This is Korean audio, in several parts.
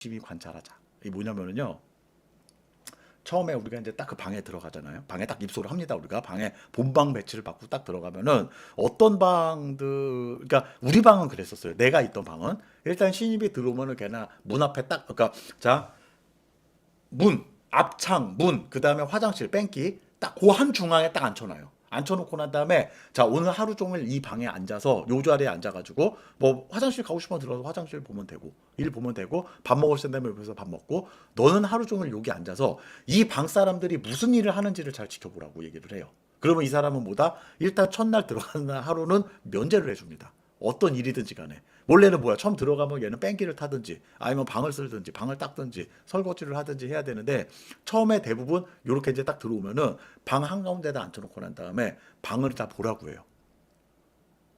유심히 관찰하자. 이 뭐냐면은요. 처음에 우리가 이제 딱 그 방에 들어가잖아요. 방에 딱 입소를 합니다. 우리가 방에 본방 배치를 받고 딱 들어가면은 어떤 방들, 그러니까 우리 방은 그랬었어요. 내가 있던 방은 일단 신입이 들어오면은 걔나 문 앞에 딱, 그러니까 자 문, 앞창, 문, 그 다음에 화장실, 뺑기 딱 그 한 중앙에 딱 앉혀놔요. 앉혀놓고 난 다음에 자 오늘 하루 종일 이 방에 앉아서 요 자리에 앉아가지고 뭐 화장실 가고 싶으면 들어서 화장실 보면 되고 일 보면 되고 밥 먹을 때 되면 옆에서 밥 먹고 너는 하루 종일 여기 앉아서 이 방 사람들이 무슨 일을 하는지를 잘 지켜보라고 얘기를 해요. 그러면 이 사람은 뭐다? 일단 첫날 들어가는 날 하루는 면제를 해줍니다. 어떤 일이든지 간에 원래는 뭐야 처음 들어가면 얘는 뺑기를 타든지 아니면 방을 쓸든지 방을 닦든지 설거지를 하든지 해야 되는데 처음에 대부분 요렇게 이제 딱 들어오면은 방 한가운데다 앉혀놓고 난 다음에 방을 다 보라고 해요.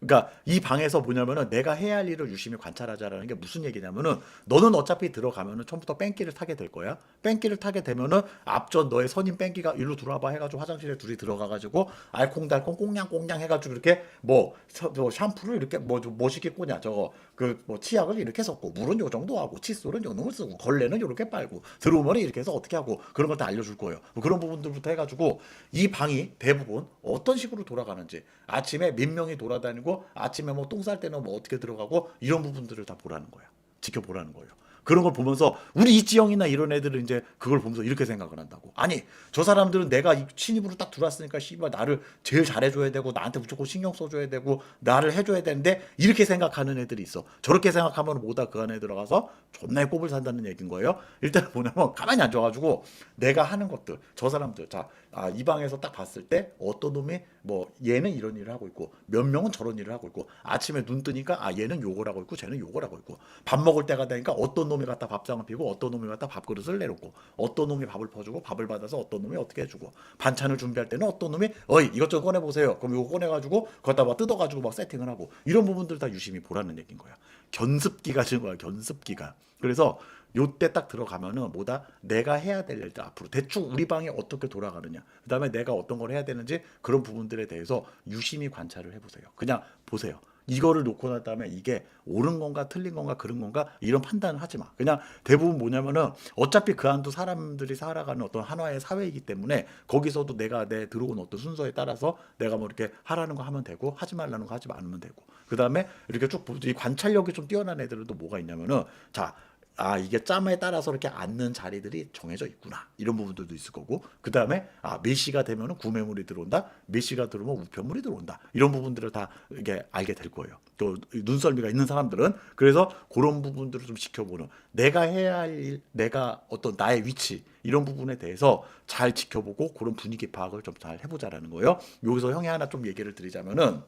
그러니까 이 방에서 뭐냐면은 내가 해야 할 일을 유심히 관찰하자라는 게 무슨 얘기냐면은 너는 어차피 들어가면은 처음부터 뺑기를 타게 될 거야. 뺑기를 타게 되면은 앞전 너의 선임 뺑기가 일로 들어와봐 해가지고 화장실에 둘이 들어가가지고 알콩달콩 꽁냥꽁냥 해가지고 이렇게 뭐, 서- 뭐 샴푸를 이렇게 뭐좀 멋있게 꽂냐 저거 그 뭐 치약을 이렇게 섞고 물은 요 정도 하고 칫솔은 요 놈을 쓰고 걸레는 요렇게 빨고 들어오면 이렇게 해서 어떻게 하고 그런 걸 다 알려줄 거예요. 뭐 그런 부분들부터 해가지고 이 방이 대부분 어떤 식으로 돌아가는지 아침에 몇 명이 돌아다니고 아침에 뭐 똥 쌀 때는 뭐 어떻게 들어가고 이런 부분들을 다 보라는 거야. 지켜보라는 거예요. 그런 걸 보면서 우리 이지영이나 이런 애들은 이제 그걸 보면서 이렇게 생각을 한다고. 아니 저 사람들은 내가 이 신입으로 딱 들어왔으니까 씨발 나를 제일 잘해줘야 되고 나한테 무조건 신경 써줘야 되고 나를 해줘야 되는데 이렇게 생각하는 애들이 있어. 저렇게 생각하면 뭐다 그 안에 들어가서 존나 꼽을 산다는 얘기인 거예요. 일단 뭐냐면 가만히 앉아가지고 내가 하는 것들 저 사람들 자이 방에서 딱 봤을 때 어떤 놈이 뭐 얘는 이런 일을 하고 있고 몇 명은 저런 일을 하고 있고 아침에 눈 뜨니까 아 얘는 요걸 하고 있고 쟤는 요걸 하고 있고 밥 먹을 때가 되니까 어떤 놈이 갖다 밥상을 피고 어떤 놈이 갖다 밥그릇을 내놓고 어떤 놈이 밥을 퍼주고 밥을 받아서 어떤 놈이 어떻게 해주고 반찬을 준비할 때는 어떤 놈이 어이 이것저것 꺼내 보세요. 그럼 이거 꺼내 가지고 거기다 막 뜯어 가지고 막 세팅을 하고 이런 부분들 다 유심히 보라는 얘기인 거야. 견습기가 지는 거야 견습기가. 그래서 요때 딱 들어가면은 뭐다? 내가 해야 될 일들 앞으로. 대충 우리 방이 어떻게 돌아가느냐. 그다음에 내가 어떤 걸 해야 되는지 그런 부분들에 대해서 유심히 관찰을 해보세요. 그냥 보세요 이거를 놓고 난 다음에 이게 옳은 건가 틀린 건가 그런 건가 이런 판단을 하지 마. 그냥 대부분 뭐냐면은 어차피 그 안도 사람들이 살아가는 어떤 한화의 사회이기 때문에 거기서도 내가 내 들어온 어떤 순서에 따라서 내가 뭐 이렇게 하라는 거 하면 되고 하지 말라는 거 하지 않으면 되고. 그 다음에 이렇게 쭉 보- 이 관찰력이 좀 뛰어난 애들도 뭐가 있냐면은 자 아 이게 짬에 따라서 이렇게 앉는 자리들이 정해져 있구나 이런 부분들도 있을 거고 그 다음에 아몇 시가 되면은 구매물이 들어온다 몇 시가 들어오면 우편물이 들어온다 이런 부분들을 다 이게 알게 될 거예요 또 눈썰미가 있는 사람들은 그래서 그런 부분들을 좀 지켜보는 내가 해야 할 일, 내가 어떤 나의 위치 이런 부분에 대해서 잘 지켜보고 그런 분위기 파악을 좀 잘 해보자라는 거예요 여기서 형이 하나 좀 얘기를 드리자면은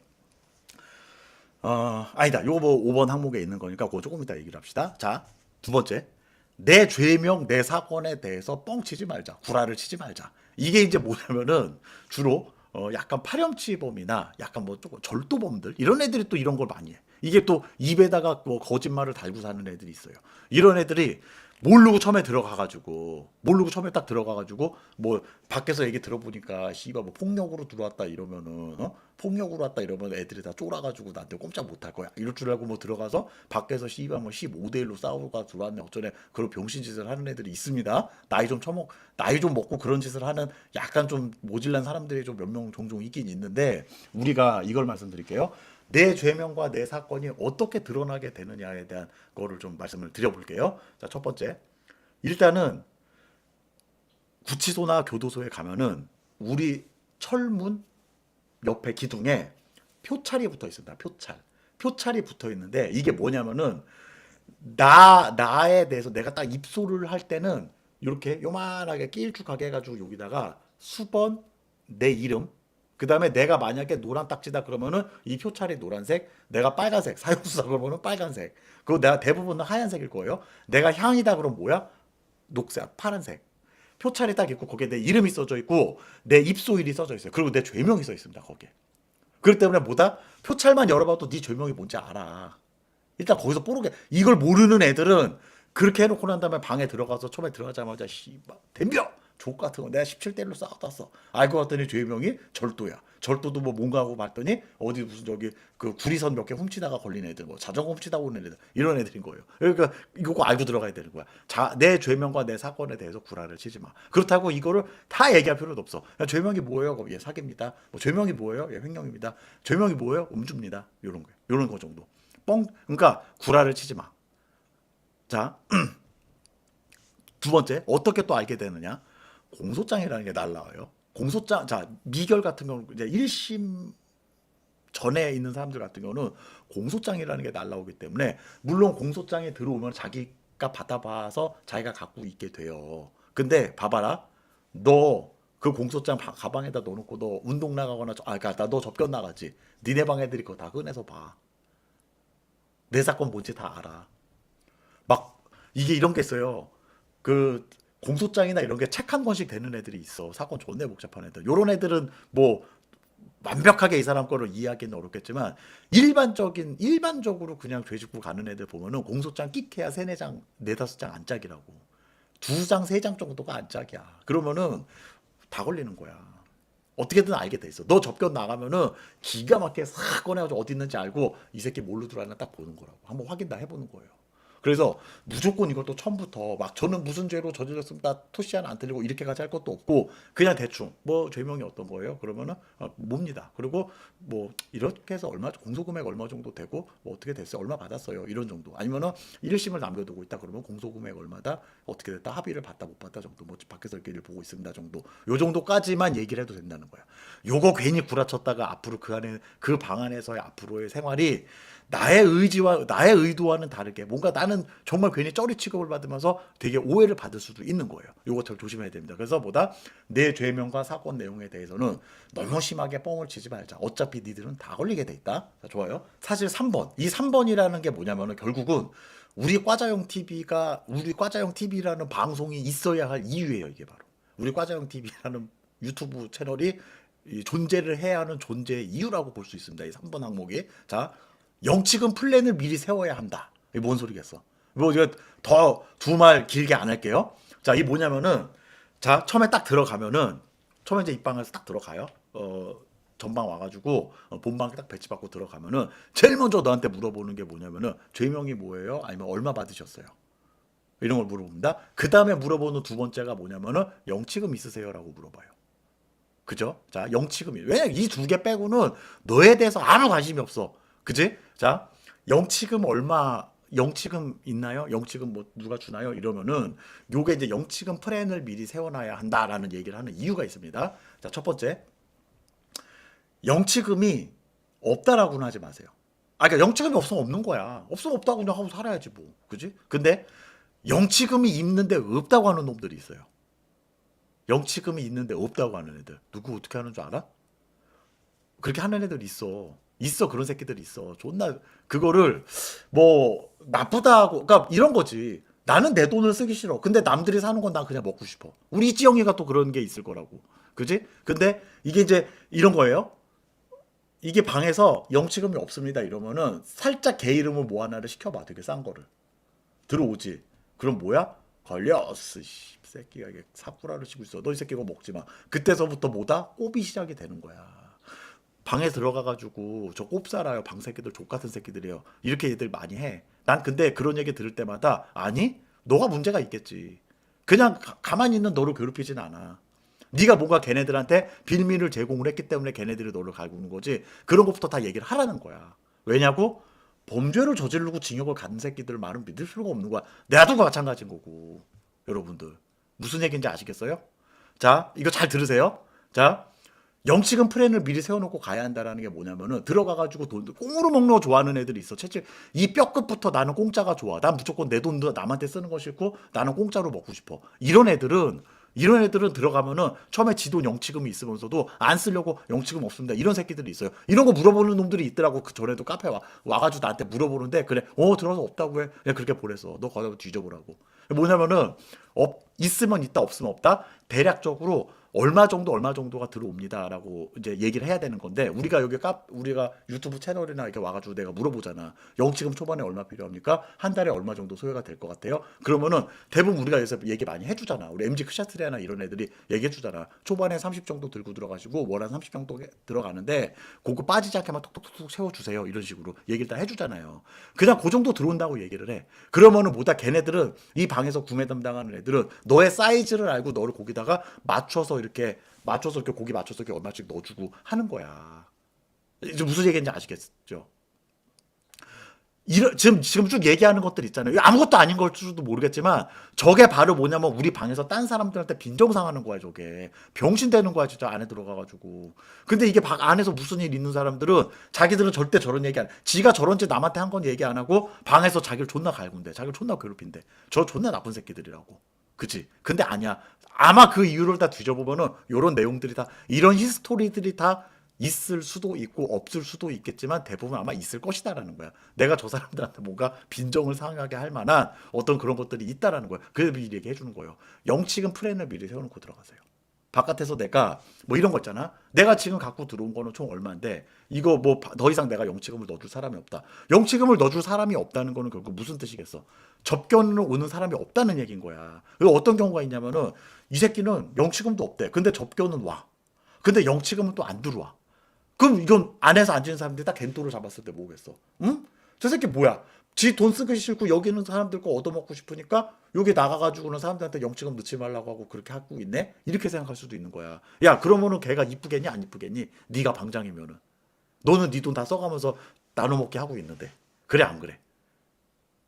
어, 아니다. 요거 뭐 5번 항목에 있는 거니까 그거 조금 이따 얘기를 합시다. 자, 두 번째. 내 죄명, 내 사건에 대해서 뻥치지 말자. 구라를 치지 말자. 이게 이제 뭐냐면은 주로 어, 약간 파렴치범이나 약간 뭐 조금 절도범들 이런 애들이 또 이런 걸 많이 해. 이게 또 입에다가 뭐 거짓말을 달고 사는 애들이 있어요. 이런 애들이 모르고 처음에 들어가가지고 모르고 처음에 딱 들어가가지고 뭐 밖에서 얘기 들어보니까 씨발 뭐 폭력으로 들어왔다 이러면은 어? 폭력으로 왔다 이러면 애들이 다 쫄아가지고 나한테 꼼짝 못할 거야. 이럴 줄 알고 뭐 들어가서 밖에서 씨발 뭐 15대 1로 싸우고 들어왔네. 어쩌네. 그런 병신 짓을 하는 애들이 있습니다. 나이 좀 처먹 나이 좀 먹고 그런 짓을 하는 약간 좀 모질란 사람들이 좀 몇 명 종종 있긴 있는데 우리가 이걸 말씀드릴게요 내 죄명과 내 사건이 어떻게 드러나게 되느냐에 대한 거를 좀 말씀을 드려볼게요. 자, 첫 번째. 일단은 구치소나 교도소에 가면은 우리 철문 옆에 기둥에 표찰이 붙어 있습니다. 표찰. 표찰이 붙어 있는데 이게 뭐냐면은 나 나에 대해서 내가 딱 입소를 할 때는 이렇게 요만하게 길쭉하게 해가지고 여기다가 수번 내 이름 그 다음에 내가 만약에 노란 딱지다 그러면은 이 표찰이 노란색 내가 빨간색 사용수다 그러면은 빨간색. 그리고 내가 대부분은 하얀색일 거예요. 내가 향이다 그러면 뭐야? 녹색 파란색. 표찰이 딱 있고 거기에 내 이름이 써져 있고 내 입소일이 써져 있어요. 그리고 내 죄명이 써 있습니다 거기에. 그렇기 때문에 뭐다? 표찰만 열어봐도 네 죄명이 뭔지 알아. 일단 거기서 뽀르게 이걸 모르는 애들은 그렇게 해놓고 난 다음에 방에 들어가서 처음에 들어가자마자 씨발 덤벼 족 같은 거 내가 17대로 싸웠다 왔어. 알고 봤더니 죄명이 절도야. 절도도 뭐 뭔가 하고 봤더니 어디 무슨 저기 그 구리선 몇 개 훔치다가 걸린 애들 뭐 자전거 훔치다 오는 애들 이런 애들인 거예요. 그러니까 이거 꼭 알고 들어가야 되는 거야. 자, 내 죄명과 내 사건에 대해서 구라를 치지 마. 그렇다고 이거를 다 얘기할 필요도 없어. 야, 죄명이 뭐예요? 그럼 예, 사기입니다. 뭐 죄명이 뭐예요? 예, 횡령입니다. 죄명이 뭐예요? 음주입니다. 이런 거. 이런 거 정도. 뻥 그러니까 구라를 치지 마. 자, 두 번째 어떻게 또 알게 되느냐? 공소장이라는 게 날라와요. 공소장 자 미결 같은 경우는 이제 1심 전에 있는 사람들 같은 경우는 공소장이라는 게 날라오기 때문에 물론 공소장에 들어오면 자기가 받아봐서 자기가 갖고 있게 돼요. 근데 봐봐라, 너 그 공소장 바- 가방에다 넣어놓고 너 운동 나가거나 저- 아 그러니까 너 접견 나가지. 니네 방 애들이 그거 다 꺼내서 봐. 내 사건 뭔지 다 알아. 막 이게 이런 게 있어요. 그 공소장이나 이런 게 책 한 권씩 되는 애들이 있어. 사건 존내 복잡한 애들. 요런 애들은 뭐 완벽하게 이 사람 거를 이해하기는 어렵겠지만 일반적인 일반적으로 그냥 죄짓고 가는 애들 보면은 공소장 끽해야 세네 장, 네다섯 장 안 짝이라고. 두 장, 세 장 정도가 안 짝이야. 그러면은 다 걸리는 거야. 어떻게든 알게 돼 있어. 너 접견 나가면은 기가 막히게 싹 꺼내가지고 어디 있는지 알고 이 새끼 뭘로 들어왔나 딱 보는 거라고. 한번 확인 다 해보는 거예요. 그래서 무조건 이것도 처음부터 막 저는 무슨 죄로 저질렀습니다. 토시 하나 안 틀리고 이렇게까지 할 것도 없고 그냥 대충 뭐 죄명이 어떤 거예요? 그러면은 어, 뭡니다. 그리고 뭐 이렇게 해서 얼마 공소금액 얼마 정도 되고 뭐 어떻게 됐어요? 얼마 받았어요? 이런 정도. 아니면은 1심을 남겨두고 있다 그러면 공소금액 얼마다 어떻게 됐다 합의를 받다 못 받다 정도 뭐 밖에서 이렇게 일 보고 있습니다 정도. 요 정도까지만 얘기를 해도 된다는 거야. 요거 괜히 구라쳤다가 앞으로 그 안에 그 방 안에서의 앞으로의 생활이 나의 의지와 나의 의도와는 다르게 뭔가 나는 정말 괜히 쩌리 취급을 받으면서 되게 오해를 받을 수도 있는 거예요. 참 조심해야 됩니다. 그래서 보다 내 죄명과 사건 내용에 대해서는 너무 심하게 뻥을 치지 말자. 어차피 니들은 다 걸리게 돼 있다. 자, 좋아요. 사실 3번. 이 3번이라는 게 뭐냐면은 결국은 우리 과자형 TV가 우리 과자형 TV라는 방송이 있어야 할 이유예요, 이게 바로. 우리 과자형 TV라는 유튜브 채널이 이 존재를 해야 하는 존재의 이유라고 볼 수 있습니다. 이 3번 항목이. 자, 영치금 플랜을 미리 세워야 한다. 이게 뭔 소리겠어? 뭐 이거 더두 말 길게 안 할게요. 자, 이 뭐냐면은 자, 처음에 딱 들어가면은 처음에 이제 입방에서 딱 들어가요. 어, 전방 와가지고 어, 본방에 딱 배치받고 들어가면은 제일 먼저 너한테 물어보는 게 뭐냐면은 죄명이 뭐예요? 아니면 얼마 받으셨어요? 이런 걸 물어봅니다. 그 다음에 물어보는 두 번째가 뭐냐면은 영치금 있으세요라고 물어봐요. 그죠? 자, 영치금이. 왜냐 이 두 개 빼고는 너에 대해서 아무 관심이 없어. 그지? 자, 영치금 얼마 영치금 있나요? 영치금 뭐 누가 주나요? 이러면은 요게 이제 영치금 플랜을 미리 세워놔야 한다라는 얘기를 하는 이유가 있습니다. 자, 첫 번째. 영치금이 없다라고는 하지 마세요. 아, 그러니까 영치금이 없으면 없는 거야. 없으면 없다고 그냥 하고 살아야지 뭐. 그지? 근데 영치금이 있는데 없다고 하는 놈들이 있어요. 영치금이 있는데 없다고 하는 애들. 누구 어떻게 하는 줄 알아? 그렇게 하는 애들 있어. 있어 그런 새끼들 있어. 존나 그거를 뭐 나쁘다고 그러니까 이런 거지. 나는 내 돈을 쓰기 싫어. 근데 남들이 사는 건 난 그냥 먹고 싶어. 우리 이지영이가 또 그런 게 있을 거라고. 그지? 근데 이게 이제 이런 거예요. 이게 방에서 영치금이 없습니다 이러면은 살짝 개 이름을 뭐 하나를 시켜봐 되게 싼 거를 들어오지 그럼 뭐야 걸렸어 씨 새끼가 이게 사쿠라를 치고 있어 너 이 새끼 이거 먹지 마 그때서부터 뭐다 꼽이 시작이 되는 거야 방에 들어가가지고 저 꼽살아요. 방 새끼들 족 같은 새끼들이에요. 이렇게 얘들 많이 해 난 근데 그런 얘기 들을 때마다 아니? 너가 문제가 있겠지. 그냥 가, 가만히 있는 너를 괴롭히진 않아. 네가 뭔가 걔네들한테 빌미를 제공을 했기 때문에 걔네들이 너를 갈구는 거지. 그런 것부터 다 얘기를 하라는 거야. 왜냐고? 범죄를 저지르고 징역을 가는 새끼들 말은 믿을 수가 없는 거야. 나도 마찬가지인 거고 여러분들. 무슨 얘기인지 아시겠어요? 자 이거 잘 들으세요. 자 영치금 플랜을 미리 세워놓고 가야 한다라는 게 뭐냐면은 들어가가지고 돈 꽁으로 먹는 거 좋아하는 애들이 있어. 채찍 이 뼈끝부터 나는 공짜가 좋아. 난 무조건 내 돈도 남한테 쓰는 거 싫고 나는 공짜로 먹고 싶어. 이런 애들은 이런 애들은 들어가면은 처음에 지돈 영치금이 있으면서도 안 쓰려고 영치금 없습니다. 이런 새끼들이 있어요. 이런 거 물어보는 놈들이 있더라고. 그 전에도 카페 와 와가지고 나한테 물어보는데 그래 어 들어서 없다고 해. 그냥 그렇게 보냈어. 너 거기다 뒤져보라고. 뭐냐면은 없 있으면 있다 없으면 없다. 대략적으로 얼마 정도 얼마 정도가 들어옵니다라고 이제 얘기를 해야 되는 건데 우리가 여기 카 우리가 유튜브 채널이나 이렇게 와가지고 내가 물어보잖아. 영치금 초반에 얼마 필요합니까? 한 달에 얼마 정도 소요가 될 것 같아요? 그러면은 대부분 우리가 여기서 얘기 많이 해주잖아. 우리 MG 크샤트리아나 이런 애들이 얘기해주잖아. 초반에 30 정도 들고 들어가시고 월 한 30 정도 들어가는데 그거 빠지지 않게만 톡톡톡 채워주세요. 이런 식으로 얘기를 다 해주잖아요. 그냥 그 정도 들어온다고 얘기를 해. 그러면은 뭐다 걔네들은 이 방에서 구매 담당하는 애들은 너의 사이즈를 알고 너를 거기다가 맞춰서 이렇게 맞춰서 이렇게 고기 맞춰서 이렇게 얼마씩 넣어주고 하는 거야. 이제 무슨 얘기인지 아시겠죠? 이런 지금 지금 쭉 얘기하는 것들 있잖아요. 아무것도 아닌 걸 줄도 모르겠지만 저게 바로 뭐냐면 우리 방에서 딴 사람들한테 빈정상하는 거야. 저게 병신 되는 거야. 진짜 안에 들어가가지고. 근데 이게 방 안에서 무슨 일 있는 사람들은 자기들은 절대 저런 얘기 안. 지가 저런 짓 남한테 한 건 얘기 안 하고 방에서 자기를 존나 갈군데, 자기를 존나 괴롭힌대. 저 존나 나쁜 새끼들이라고. 그치? 근데 아니야. 아마 그 이유를 다 뒤져보면은 요런 내용들이 다 이런 히스토리들이 다 있을 수도 있고 없을 수도 있겠지만 대부분 아마 있을 것이다라는 거야. 내가 저 사람들한테 뭔가 빈정을 상하게 할 만한 어떤 그런 것들이 있다라는 거야. 그래서 미리 얘기해 주는 거예요. 영치금 플랜을 미리 세워놓고 들어가세요. 바깥에서 내가 뭐 이런 거 있잖아. 내가 지금 갖고 들어온 거는 총 얼마인데 이거 뭐 더 이상 내가 영치금을 넣어줄 사람이 없다. 영치금을 넣어줄 사람이 없다는 거는 결국 무슨 뜻이겠어? 접견을 오는 사람이 없다는 얘기인 거야. 어떤 경우가 있냐면은 이 새끼는 영치금도 없대. 근데 접견은 와. 근데 영치금은 또 안 들어와. 그럼 이건 안에서 앉은 사람들이 다 겐토를 잡았을 때 뭐겠어? 응? 저 새끼 뭐야? 지 돈 쓰기 싫고 여기 있는 사람들 거 얻어먹고 싶으니까 여기 나가가지고는 사람들한테 영치금 넣지 말라고 하고 그렇게 하고 있네? 이렇게 생각할 수도 있는 거야. 야 그러면은 걔가 이쁘겠니 안 이쁘겠니? 네가 방장이면은 너는 네 돈 다 써가면서 나눠 먹게 하고 있는데 그래 안 그래?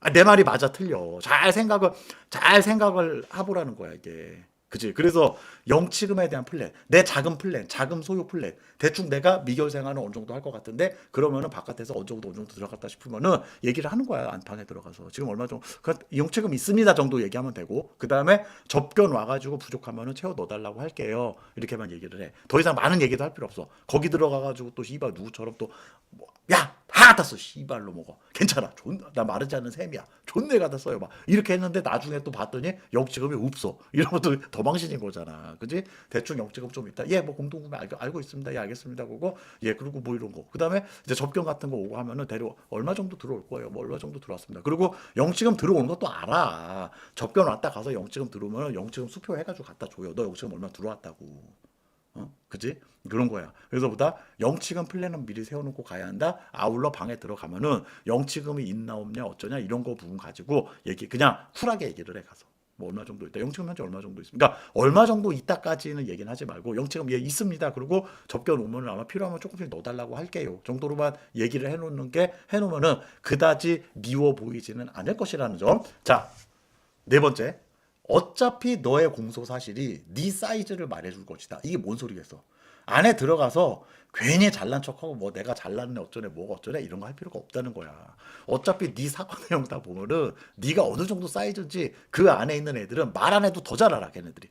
아, 내 말이 맞아 틀려. 잘 생각을 잘 생각을 해보라는 거야 이게. 그지? 그래서 영치금에 대한 플랜, 내 자금 플랜, 자금 소요 플랜, 대충 내가 미결 생활은 어느 정도 할 것 같은데 그러면은 바깥에서 어느 정도 어느 정도 들어갔다 싶으면은 얘기를 하는 거야 안방에 들어가서 지금 얼마 정도 그 영치금 있습니다 정도 얘기하면 되고 그 다음에 접견 와가지고 부족하면은 채워 넣어달라고 할게요 이렇게만 얘기를 해. 더 이상 많은 얘기도 할 필요 없어. 거기 들어가가지고 또 씨발 누구처럼 또 뭐, 야, 다 써. 씨발로 먹어. 괜찮아. 존, 나 마르지 않는 셈이야. 존내 갖다 써요. 막. 이렇게 했는데 나중에 또 봤더니 영치금이 없어. 이런 것도 더 망신인 거잖아. 그지? 대충 영치금 좀 있다. 예, 뭐 공동구매 알고, 알고 있습니다. 예, 알겠습니다. 그거. 예, 그리고 뭐 이런 거. 그 다음에 이제 접견 같은 거 오고 하면은 대략 얼마 정도 들어올 거예요. 뭐 얼마 정도 들어왔습니다. 그리고 영치금 들어오는 것도 알아. 접견 왔다 가서 영치금 들어오면 영치금 수표 해가지고 갖다 줘요. 너 영치금 얼마 들어왔다고. 어? 그지? 그런 거야. 그래서 보다 영치금 플랜은 미리 세워놓고 가야 한다. 아울러 방에 들어가면은 영치금이 있나 없냐 어쩌냐 이런 거 부분 가지고 얘기 그냥 쿨하게 얘기를 해 가서 뭐 얼마 정도 있다. 영치금 현재 얼마 정도 있습니까? 그러니까 얼마 정도 있다까지는 얘기는 하지 말고 영치금 예 있습니다. 그리고 접견 오면은 아마 필요하면 조금씩 넣어달라고 할게요. 정도로만 얘기를 해놓는 게 해놓으면은 그다지 미워 보이지는 않을 것이라는 점. 자 네 번째 어차피 너의 공소 사실이 네 사이즈를 말해줄 것이다. 이게 뭔 소리겠어? 안에 들어가서 괜히 잘난 척하고 뭐 내가 잘났네 어쩌네 뭐가 어쩌네 이런 거 할 필요가 없다는 거야. 어차피 네 사건 내용 다 보면은 네가 어느 정도 사이즈인지 그 안에 있는 애들은 말 안 해도 더 잘 알아 걔네들이.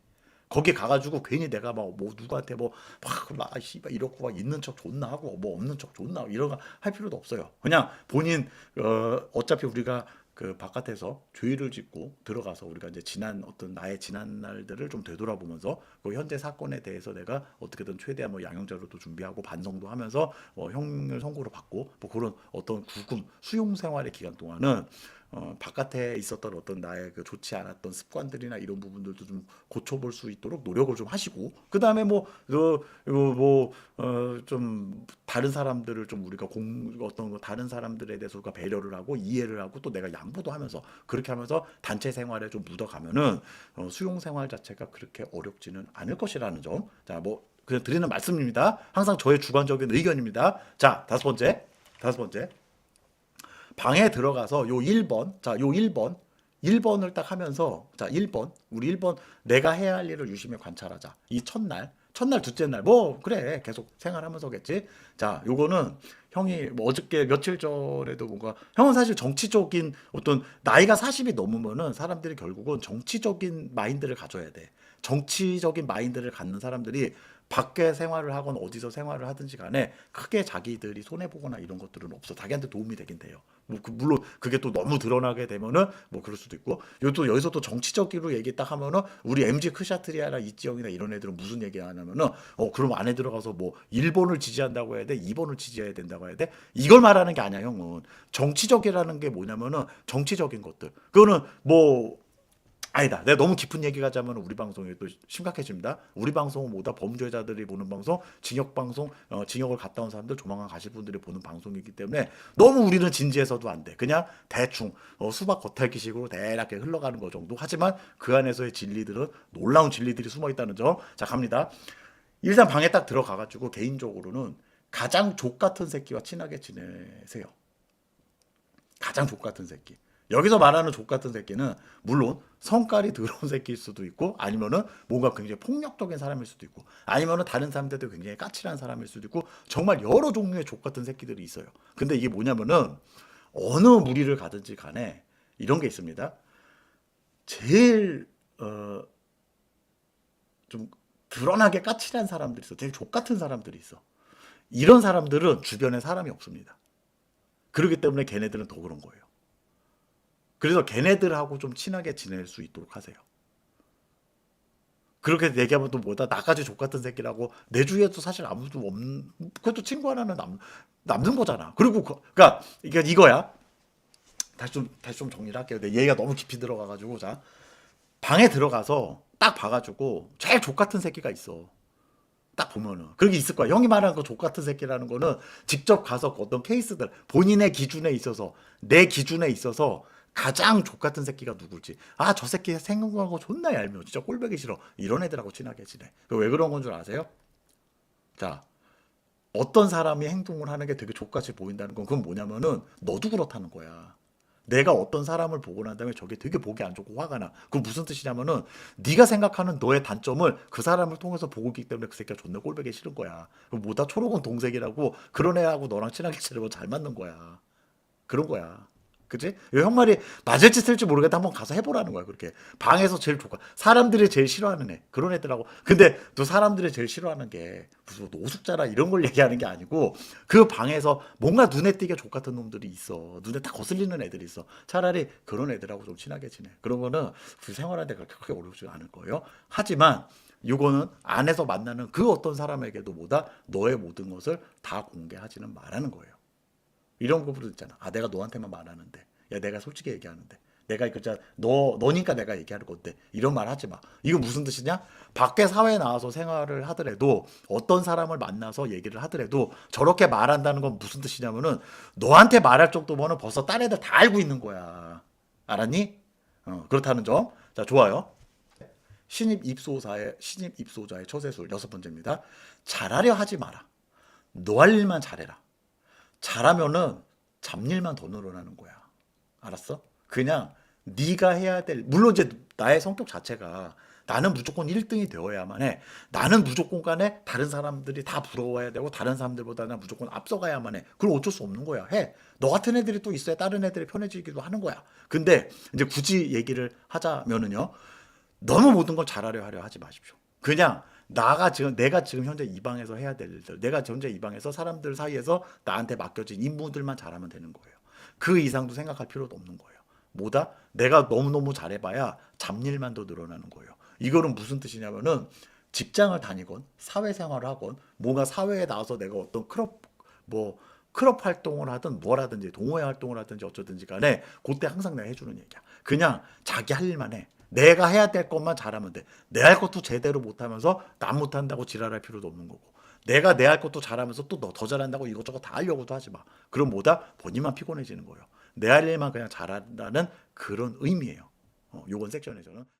거기 가가지고 괜히 내가 막 뭐 누구한테 뭐막막 씨발 이렇고 막 있는 척 존나 하고 뭐 없는 척 존나 이런 거 할 필요도 없어요. 그냥 본인 어 어차피 우리가 그 바깥에서 죄를 짓고 들어가서 우리가 이제 지난 어떤 나의 지난 날들을 좀 되돌아보면서 그 현재 사건에 대해서 내가 어떻게든 최대한 뭐 양형자료도 준비하고 반성도 하면서 어, 형을 선고를 받고 뭐 그런 어떤 구금 수용 생활의 기간 동안은 어, 바깥에 있었던 어떤 나의 그 좋지 않았던 습관들이나 이런 부분들도 좀 고쳐볼 수 있도록 노력을 좀 하시고 그 다음에 뭐뭐좀 다른 사람들을 좀 우리가 공 어떤 거 다른 사람들에 대해서 우리가 배려를 하고 이해를 하고 또 내가 양보도 하면서 그렇게 하면서 단체 생활에 좀 묻어가면은 어, 수용 생활 자체가 그렇게 어렵지는 않을 것이라는 점. 자, 뭐 그냥 드리는 말씀입니다. 항상 저의 주관적인 의견입니다. 자, 다섯 번째. 다섯 번째. 방에 들어가서 요 1번, 자, 요 1번, 1번을 딱 하면서, 자, 1번, 우리 1번, 내가 해야 할 일을 유심히 관찰하자. 이 첫날, 첫날, 둘째 날, 뭐, 그래, 계속 생활하면서겠지. 자, 요거는 형이 뭐 어저께 며칠 전에도 뭔가, 형은 사실 정치적인 어떤 나이가 40이 넘으면은 사람들이 결국은 정치적인 마인드를 가져야 돼. 정치적인 마인드를 갖는 사람들이 밖에 생활을 하건 어디서 생활을 하든지 간에 크게 자기들이 손해 보거나 이런 것들은 없어. 자기한테 도움이 되긴 돼요. 뭐 그- 물론 그게 또 너무 드러나게 되면은 뭐 그럴 수도 있고. 요또 여기서 또 정치적으로 얘기 딱 하면은 우리 MG 크샤트리아나 이지영이나 이런 애들은 무슨 얘기 하냐면은 어 그럼 안에 들어가서 뭐 일본을 지지한다고 해야 돼, 2번을 지지해야 된다고 해야 돼? 이걸 말하는 게 아니야 형은. 정치적이라는 게 뭐냐면은 정치적인 것들. 그거는 뭐 아니다. 내가 너무 깊은 얘기 가자면 우리 방송이 또 심각해집니다. 우리 방송은 뭐다 범죄자들이 보는 방송, 징역 방송, 어, 징역을 갔다 온 사람들 조만간 가실 분들이 보는 방송이기 때문에 너무 우리는 진지해서도 안 돼. 그냥 대충 어, 수박 겉핥기식으로 대략 흘러가는 거 정도. 하지만 그 안에서의 진리들은 놀라운 진리들이 숨어 있다는 점. 자 갑니다. 일단 방에 딱 들어가가지고 개인적으로는 가장 족 같은 새끼와 친하게 지내세요. 가장 족 같은 새끼. 여기서 말하는 족 같은 새끼는 물론 성깔이 더러운 새끼일 수도 있고 아니면은 뭔가 굉장히 폭력적인 사람일 수도 있고 아니면은 다른 사람들도 굉장히 까칠한 사람일 수도 있고 정말 여러 종류의 족 같은 새끼들이 있어요. 근데 이게 뭐냐면은 어느 무리를 가든지 간에 이런 게 있습니다. 제일 어 좀 드러나게 까칠한 사람들이 있어. 제일 족 같은 사람들이 있어. 이런 사람들은 주변에 사람이 없습니다. 그렇기 때문에 걔네들은 더 그런 거예요. 그래서 걔네들하고 좀 친하게 지낼 수 있도록 하세요. 그렇게 얘기하면 또 뭐다 나까지 족 같은 새끼라고 내 주위에도 사실 아무도 없는 그것도 친구 하나는 남, 남는 거잖아. 그리고 그, 그러니까 이게 이거야. 다시 좀 다시 좀 정리를 할게요. 내 얘기가 너무 깊이 들어가 가지고 자 방에 들어가서 딱 봐가지고 제일 족 같은 새끼가 있어. 딱 보면은 그게 있을 거야. 형이 말하는 그족 같은 새끼라는 거는 직접 가서 어떤 케이스들 본인의 기준에 있어서 내 기준에 있어서 가장 족 같은 새끼가 누굴지 아 저 새끼 생각하고 존나 얄미워 진짜 꼴보기 싫어 이런 애들하고 친하게 지내 그왜 그런 건 줄 아세요? 자 어떤 사람이 행동을 하는 게 되게 족같이 보인다는 건 그건 뭐냐면은 너도 그렇다는 거야. 내가 어떤 사람을 보고 난 다음에 저게 되게 보기 안 좋고 화가 나. 그건 무슨 뜻이냐면은 네가 생각하는 너의 단점을 그 사람을 통해서 보고 있기 때문에 그 새끼가 존나 꼴보기 싫은 거야. 뭐다 초록은 동색이라고 그런 애하고 너랑 친하게 지내면 잘 맞는 거야. 그런 거야. 그지? 형 말이 맞을지 틀지 모르겠다 한번 가서 해보라는 거야 그렇게. 방에서 제일 좋고. 사람들이 제일 싫어하는 애 그런 애들하고. 근데 또 사람들이 제일 싫어하는 게 무슨 노숙자나 이런 걸 얘기하는 게 아니고 그 방에서 뭔가 눈에 띄게 족 같은 놈들이 있어. 눈에 딱 거슬리는 애들이 있어. 차라리 그런 애들하고 좀 친하게 지내. 그런 거는 그 생활하는데 그렇게 크게 어렵지 않을 거예요. 하지만 이거는 안에서 만나는 그 어떤 사람에게도 보다 너의 모든 것을 다 공개하지는 말하는 거예요. 이런 부분 있잖아. 아, 내가 너한테만 말하는데. 야, 내가 솔직히 얘기하는데. 내가 그자 너 너니까 내가 얘기하는 건데 이런 말 하지 마. 이거 무슨 뜻이냐? 밖에 사회에 나와서 생활을 하더라도 어떤 사람을 만나서 얘기를 하더라도 저렇게 말한다는 건 무슨 뜻이냐면은 너한테 말할 정도면은 벌써 딴 애들 다 알고 있는 거야. 알았니? 어, 그렇다는 점. 자, 좋아요. 신입 입소자의 신입 입소자의 처세술 여섯 번째입니다. 잘하려 하지 마라. 너 할 일만 잘해라. 잘하면은 잡일만 더 늘어나는 거야. 알았어? 그냥 네가 해야 될 물론 이제 나의 성격 자체가 나는 무조건 1등이 되어야만 해. 나는 무조건 간에 다른 사람들이 다 부러워야 되고 다른 사람들보다 는 무조건 앞서가야만 해. 그럼 어쩔 수 없는 거야. 해. 너 같은 애들이 또 있어야 다른 애들이 편해지기도 하는 거야. 근데 이제 굳이 얘기를 하자면은요. 너무 모든 걸 잘하려 하려 하지 마십시오. 그냥 나가 지금 내가 지금 현재 이 방에서 해야 될 일들, 내가 현재 이 방에서 사람들 사이에서 나한테 맡겨진 임무들만 잘하면 되는 거예요. 그 이상도 생각할 필요도 없는 거예요. 뭐다? 내가 너무너무 잘해봐야 잡일만 더 늘어나는 거예요. 이거는 무슨 뜻이냐면은 직장을 다니건 사회생활을 하건 뭔가 사회에 나와서 내가 어떤 클럽 뭐 클럽 활동을 하든 뭘 하든지 동호회 활동을 하든지 어쩌든지 간에 그때 항상 내가 해주는 얘기야. 그냥 자기 할 일만 해. 내가 해야 될 것만 잘하면 돼. 내 할 것도 제대로 못하면서 남 못한다고 지랄할 필요도 없는 거고. 내가 내 할 것도 잘하면서 또 너 더 잘한다고 이것저것 다 하려고도 하지 마. 그럼 뭐다? 본인만 피곤해지는 거예요. 내 할 일만 그냥 잘한다는 그런 의미예요. 어, 요건 섹션에서는.